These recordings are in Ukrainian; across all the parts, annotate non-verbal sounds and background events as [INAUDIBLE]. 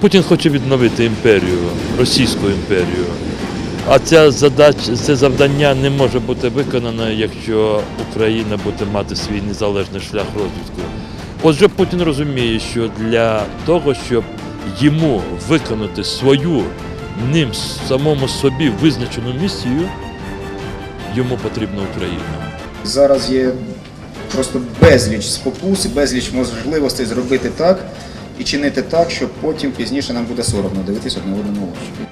Путін хоче відновити імперію, Російську імперію. А ця задача, це завдання не може бути виконано, якщо Україна буде мати свій незалежний шлях розвитку. Отже, Путін розуміє, що для того, щоб йому виконати свою ним самому собі визначену місію, йому потрібна Україна. Зараз є просто безліч спокус безліч можливостей зробити так і чинити так, щоб потім пізніше нам буде соромно дивитися одне одному в очі.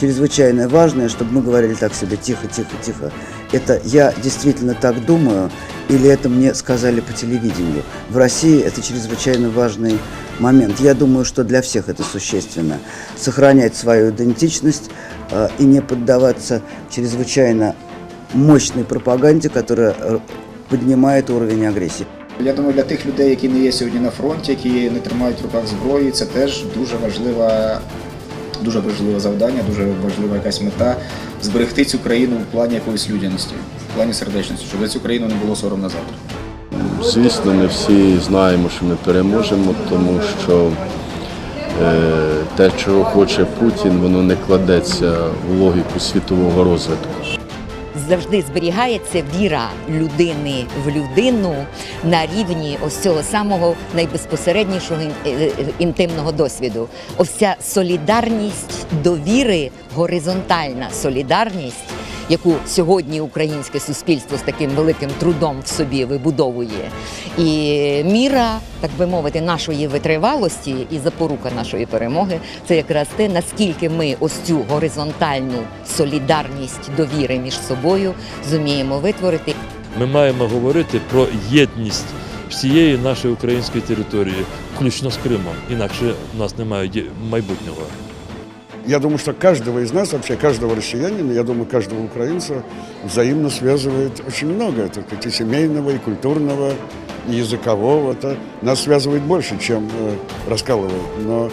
чрезвычайно важное, чтобы мы говорили так себе тихо, тихо, тихо. Это я действительно так думаю, или это мне сказали по телевидению. В России это чрезвычайно важный момент. Я думаю, что для всех это существенно. Сохранять свою идентичность э, и не поддаваться чрезвычайно мощной пропаганде, которая э, поднимает уровень агрессии. Я думаю, для тих людей, які не є сьогодні на фронті, які не тримають в руках зброї, це теж дуже важлива, дуже важливе завдання, дуже важлива якась мета зберегти цю країну в плані якоїсь людяності, в плані сердечності, щоб за цю країну не було соромно завтра. Звісно, ми всі знаємо, що ми переможемо, тому що е, те, чого хоче Путін, воно не кладеться в логіку світового розвитку. Завжди зберігається віра людини в людину на рівні ось цього самого найбезпосереднішого е, е, інтимного досвіду. Ось ця солідарність довіри, горизонтальна солідарність. Яку сьогодні українське суспільство з таким великим трудом в собі вибудовує, і міра, так би мовити, нашої витривалості і запорука нашої перемоги це якраз те, наскільки ми ось цю горизонтальну солідарність довіри між собою зуміємо витворити. Ми маємо говорити про єдність всієї нашої української території, включно з Кримом. Інакше в нас немає майбутнього. Я думаю, что каждого из нас, вообще каждого россиянина, я думаю, каждого украинца взаимно связывает очень много. Это сказать, и семейного, и культурного, и языкового. Это нас связывает больше, чем э, раскалывает. Но,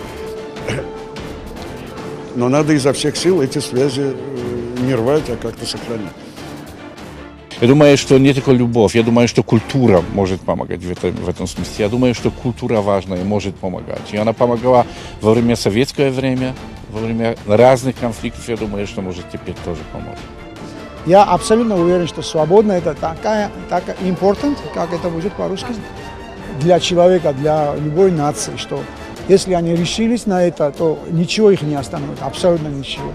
[CLEARS THROAT] но надо изо всех сил эти связи э, не рвать, а как-то сохранять. Я думаю, что не только любовь, я думаю, что культура может помогать в этом, в этом смысле. Я думаю, что культура важна и может помогать. И она помогала во время советское время, во время разных конфликтов. Я думаю, что может теперь тоже поможет. Я абсолютно уверен, что свободно это такая, так important, как это будет по-русски, для человека, для любой нации, что если они решились на это, то ничего их не остановит, абсолютно ничего.